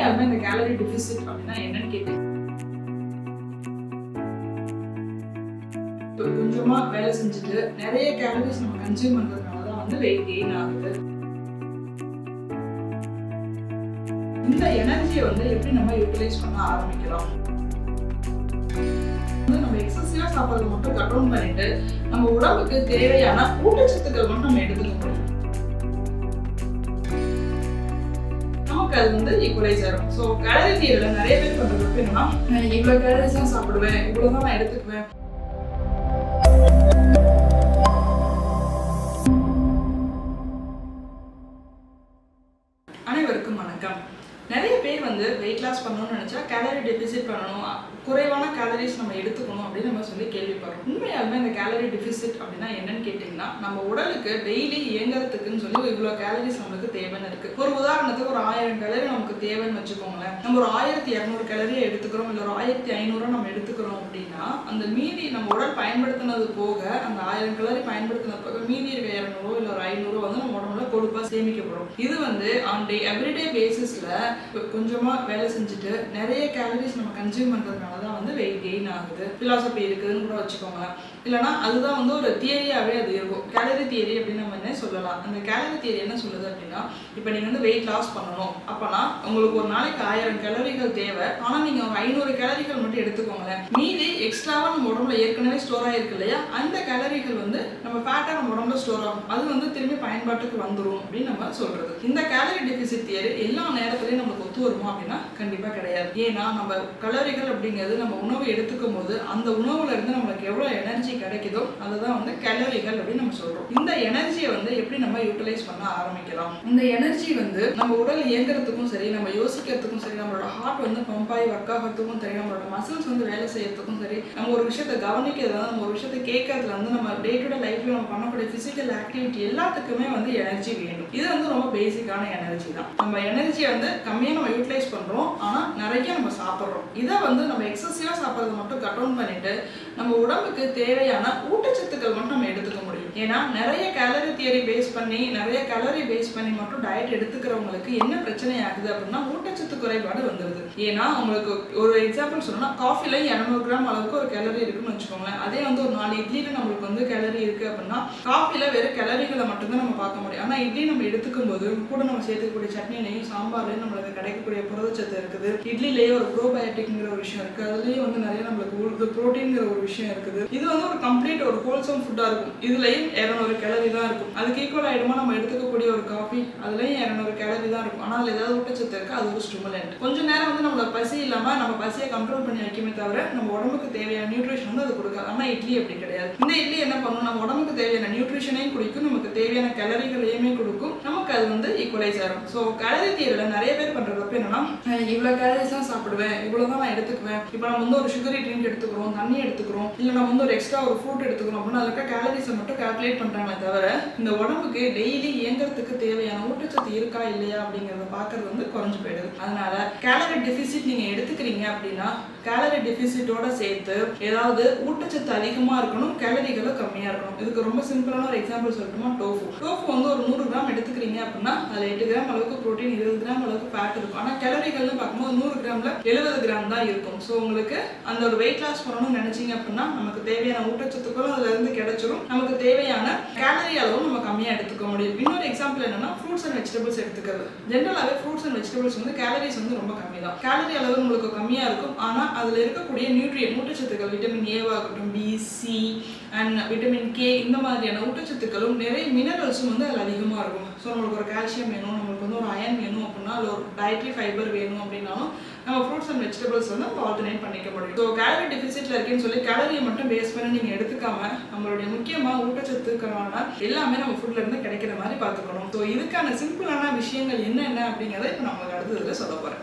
உண்மையாலுமே இந்த gallery deficit அப்படின்னா என்னன்னு கேட்டேன். இப்போ கொஞ்சமா வேலை செஞ்சுட்டு நிறைய கேலரிஸ் நம்ம கன்சியூம் பண்றதுனால தான் வந்து வெயிட் கெயின் ஆகுது. இந்த எனர்ஜியை வந்து எப்படி நம்ம யூட்டிலைஸ் பண்ண ஆரம்பிக்கலாம்? வந்து நம்ம எக்ஸசிவா சாப்பிட்றது மட்டும் கட் டவுன் பண்ணிட்டு நம்ம உடம்புக்கு தேவையான ஊட்டச்சத்துக்கள் மட்டும் நம்ம எடுத்துக்க முடியும். நமக்கு அது வந்து ஈக்குவலைஸ் ஆகும் ஸோ கேலரி தியரில் நிறைய பேர் பண்றது என்னன்னா நான் இவ்வளோ கேலரிஸ் தான் சாப்பிடுவேன் இவ்வளோ தான் நான் எடுத்துக்குவேன். அனைவருக்கும் வணக்கம். நிறைய பேர் வந்து வெயிட் லாஸ் பண்ணணும்னு நினைச்சா கேலரி டெபிசிட் பண்ணணும் குறைவான கேலரிஸ் நம்ம எடுத்துக்கணும் அப்படின்னு நம்ம சொல்லி கேள்விப்படுறோம். உண்மையாலுமே இந்த கேலரி டெபிசிட் அப்படின்னா என்னன்னு கேட்டிங்கன்னா நம்ம உடலுக்கு டெய்லி இயங்குறதுக்குன்னு சொல்லி இவ்வளோ கேலரிஸ் நம்மளுக்கு தேவைன்னு இருக்கு. ஒரு உதாரணத்துக்கு ஒரு ஆயிரம் கேலரி நமக்கு தேவைன்னு வச்சுக்கோங்களேன். நம்ம ஒரு ஆயிரத்தி இரநூறு கேலரியை எடுத்துக்கிறோம் இல்லை ஒரு ஆயிரத்தி ஐநூறு நம்ம எடுத்துக்கிறோம் அப்படின்னா அந்த மீதி நம்ம உடல் பயன்படுத்தினது போக அந்த ஆயிரம் கலரி பயன்படுத்தின போக மீதி இருக்க இரநூறுவோ இல்லை ஒரு ஐநூறுவோ வந்து நம்ம உடம்புல கொழுப்பா சேமிக்கப்படும். இது வந்து ஆன் டே எவ்ரிடே பேசிஸ்ல கொஞ்சமா வேலை செஞ்சுட்டு நிறைய கேலரிஸ் நம்ம கன்சியூம் பண்ணுறதுனால தான் வந்து வெயிட் கெயின் ஆகுது. பிலாசபி இருக்குதுன்னு கூட வச்சுக்கோங்களேன். இல்லைனா அதுதான் வந்து ஒரு தியரியாவே அது இருக்கும். கேலரி தியரி அப்படின்னு நம்ம என்ன சொல்லலாம்? அந்த கேலரி தியரி என்ன சொல்லுது அப்படின்னா இப்போ நீங்க வந்து வெயிட் லாஸ் பண்ணணும். அப்பனா உங்களுக்கு ஒரு நாளைக்கு ஆயிரம் கேலரிகள் தேவை. ஆனா நீங்க ஒரு ஐநூறு கேலரிகள் மட்டும் எடுத்துக்கோங்களேன். மீதி எக்ஸ்ட்ராவாக நம்ம உடம்புல ஏற்கனவே ஸ்டோர் ஆகிருக்கு இல்லையா? அந்த கேலரிகள் வந்து நம்ம ஃபேட்டாக நம்ம உடம்புல ஸ்டோர் ஆகும். அது வந்து திரும்பி பயன்பாட்டுக்கு வந்துடும் அப்படின்னு நம்ம சொல்கிறது இந்த கேலரி டெபிசிட் தியரி எல்லா நேரத்துலையும் நமக்கு ஒத்து வருமா அப்படின்னா கண்டிப்பாக கிடையாது. ஏன்னா நம்ம கலோரிகள் அப்படிங்கிறது நம்ம உணவு எடுத்துக்கும் போது அந்த உணவுல இருந்து நம்மளுக்கு எவ்வளோ எனர்ஜி கிடைக்குதோ அதுதான் வந்து கலோரிகள் அப்படின்னு நம்ம சொல்கிறோம் இந்த எனர்ஜியை வந்து எப்படி நம்ம யூட்டிலைஸ் பண்ண ஆரம்பிக்கலாம்? இந்த எனர்ஜி வந்து நம்ம உடல் இயங்குறதுக்கும் சரி நம்ம யோசிக்கிறதுக்கும் சரி நம்மளோட ஹார்ட் வந்து பம்பாய் ஒர்க் ஆகிறதுக்கும் சரி நம்மளோட மசில்ஸ் வந்து வேலை செய்யறதுக்கும் சரி. நம்ம ஒரு விஷயத்த கவனிக்கிறதுல நம்ம ஒரு விஷயத்த கேட்கறதுல வந்து நம்ம டே டு டே லைஃப்ல நம்ம பண்ணக்கூடிய பிசிக்கல் ஆக்டிவிட்டி எல்லாத்துக்குமே வந்து எனர்ஜி வேணும் இது வந்து ரொம்ப பேசிக்கான எனர்ஜி தான். நம்ம எனர்ஜியை வந்து கம்மியாக நம்ம யூட்டிலைஸ் பண்றோம் ஆனா நிறைய நம்ம சாப்பிட்றோம். இதை வந்து நம்ம எக்ஸசிவா சாப்பிட்றத மட்டும் கட் டவுன் பண்ணிட்டு நம்ம உடம்புக்கு தேவையான ஊட்டச்சத்துக்கள் மட்டும் நம்ம எடுத்துக்க முடியும். ஏன்னா நிறைய கேலரி தியரி பேஸ் பண்ணி நிறைய கலரி பேஸ் பண்ணி மட்டும் டயட் எடுத்துக்கிறவங்களுக்கு என்ன பிரச்சனை ஆகுது அப்படின்னா ஊட்டச்சத்து குறைபாடு வந்துருது. ஏன்னா உங்களுக்கு ஒரு எக்ஸாம்பிள் சொல்லணும்னா காஃபில இரநூறு கிராம் அளவுக்கு ஒரு கேலரி இருக்குன்னு வச்சுக்கோங்களேன். அதே வந்து ஒரு நாலு இட்லியில நம்மளுக்கு வந்து கேலரி இருக்கு அப்படின்னா காஃபில வெறும் கேலரிகளை மட்டும்தான் நம்ம பார்க்க முடியும். ஆனா இட்லி நம்ம எடுத்துக்கும் போது கூட நம்ம சேர்த்துக்கக்கூடிய சட்னிலையும் சாம்பார்லையும் நம்மளுக்கு கிடைக்கக்கூடிய புரதச்சத்து இருக்குது. இட்லிலேயே ஒரு ப்ரோபயோட்டிக்ங்கிற ஒரு விஷயம் இருக்கு. அதுலயும் வந்து நிறைய நம்மளுக்கு ப்ரோட்டீன்ங்கிற ஒரு விஷயம் இருக்குது. இது வந்து ஒரு கம்ப்ளீட் ஒரு ஹோல்சம் ஃபுட்டா இருக்கும். இதுலயும் இரநூறு கேலரி தான் இருக்கும். அதுக்கு ஈக்குவல் ஆயிடுமா? நம்ம எடுத்துக்கக்கூடிய ஒரு காஃபி அதுலயும் இரநூறு கேலரி தான் இருக்கும். ஆனா அதுல ஏதாவது ஊட்டச்சத்து இருக்கு? அது ஒரு ஸ்டிமுலண்ட் கொஞ்ச நேரம் வந்து நம்மளோட பசி இல்லாம நம்ம பசியை கண்ட்ரோல் பண்ணி வைக்குமே தவிர நம்ம உடம்புக்கு தேவையான நியூட்ரிஷன் வந்து அது கொடுக்காது ஆனா இட்லி அப்படி கிடையாது. இந்த இட்லி என்ன பண்ணும்? நம்ம உடம்புக்கு தேவையான நியூட்ரிஷனையும் குடிக்கும் நமக்கு தேவையான கலரிகளையுமே கொடுக்கும். நமக்கு அது வந்து ஈக்குவலைஸ் ஆகும். ஸோ கலரி தீரில். நிறைய பேர் என்னன்னா இவ்வளவு கேலரிஸ் தான் சாப்பிடுவேன் இவ்வளோ தான் நான் எடுத்துக்குவேன். இப்போ நம்ம வந்து ஒரு சுகரி ட்ரிங்க் எடுத்துக்கிறோம் தண்ணி எடுத்துக்கிறோம் இல்ல நம்ம வந்து ஒரு எக்ஸ்ட்ரா ஒரு ஃபுட் எடுத்துக்கிறோம் அப்படின்னா அதுக்கு கேலரிஸை மட்டும் கால்குலேட் பண்றாங்களே தவிர இந்த உடம்புக்கு டெய்லி இயங்குறதுக்கு தேவையான ஊட்டச்சத்து இருக்கா இல்லையா அப்படிங்கறத பாக்குறது வந்து குறைஞ்சு போயிடுது. அதனால கேலரி டெபிசிட் நீங்க எடுத்துக்கிறீங்க அப்படின்னா கேலரி டெபிசிட்டோட சேர்த்து ஏதாவது ஊட்டச்சத்து அதிகமா இருக்கணும் கேலரிகளும் கம்மியா இருக்கணும். இதுக்கு ரொம்ப சிம்பிளான ஒரு எக்ஸாம்பிள் சொல்லட்டுமா? டோஃபு டோஃபு வந்து ஒரு நூறு எடுக்கிறீங்க அப்படின்னா அதுல எட்டு கிராம் அளவுக்கு புரோட்டீன் இருபது கிராம் அளவுக்கு ஃபேட் இருக்கும். ஆனால் கேலரிகள்னு பார்க்கும்போது நூறு கிராம்ல எழுபது கிராம் தான் இருக்கும். ஸோ உங்களுக்கு அந்த ஒரு வெயிட் லாஸ் பண்ணணும்னு நினைச்சீங்க அப்படின்னா நமக்கு தேவையான ஊட்டச்சத்துக்களும் அதுல இருந்து கிடைச்சிரும். நமக்கு தேவையான கேலரி அளவும் நம்ம கம்மியாக எடுத்துக்க முடியும். இன்னொரு எக்ஸாம்பிள் என்னன்னா ஃப்ரூட்ஸ் அண்ட் வெஜிடபிள்ஸ் எடுத்துக்கிறது. ஜென்ரலாகவே ஃப்ரூட்ஸ் அண்ட் வெஜிடபிள்ஸ் வந்து கேலரிஸ் வந்து ரொம்ப கம்மி தான். கேலரி அளவு உங்களுக்கு கம்மியாக இருக்கும். ஆனால் அதில் இருக்கக்கூடிய நியூட்ரியன் ஊட்டச்சத்துக்கள் vitamin ஏவாகட்டும் B C and vitamin K இந்த மாதிரியான ஊட்டச்சத்துக்களும் நிறைய மினரல்ஸும் வந்து அதில் அதிகமாக இருக்கும். ஸோ நம்மளுக்கு ஒரு கால்சியம் வேணும் நம்மளுக்கு வந்து ஒரு அயன் வேணும் அப்படின்னா ஒரு டயட்ரி ஃபைபர் வேணும் அப்படின்னாலும் நம்ம ஃப்ரூட்ஸ் அண்ட் வெஜிடபிள்ஸ் வந்து நம்ம ஆல்டர்னேட் பண்ணிக்க முடியும். ஸோ கேலரி டெபிசிட்ல இருக்கேன்னு சொல்லி கேலரியை மட்டும் பேஸ் பண்ணி நீங்கள் எடுத்துக்காம நம்மளுடைய முக்கியமாக ஊட்டச்சத்துக்கான எல்லாமே நம்ம ஃபுட்ல இருந்து கிடைக்கிற மாதிரி பார்த்துக்கணும். ஸோ இதுக்கான சிம்பிளான விஷயங்கள் என்னென்ன அப்படிங்கிறத இப்போ நம்மளுக்கு அடுத்ததுல சொல்ல போகிறேன்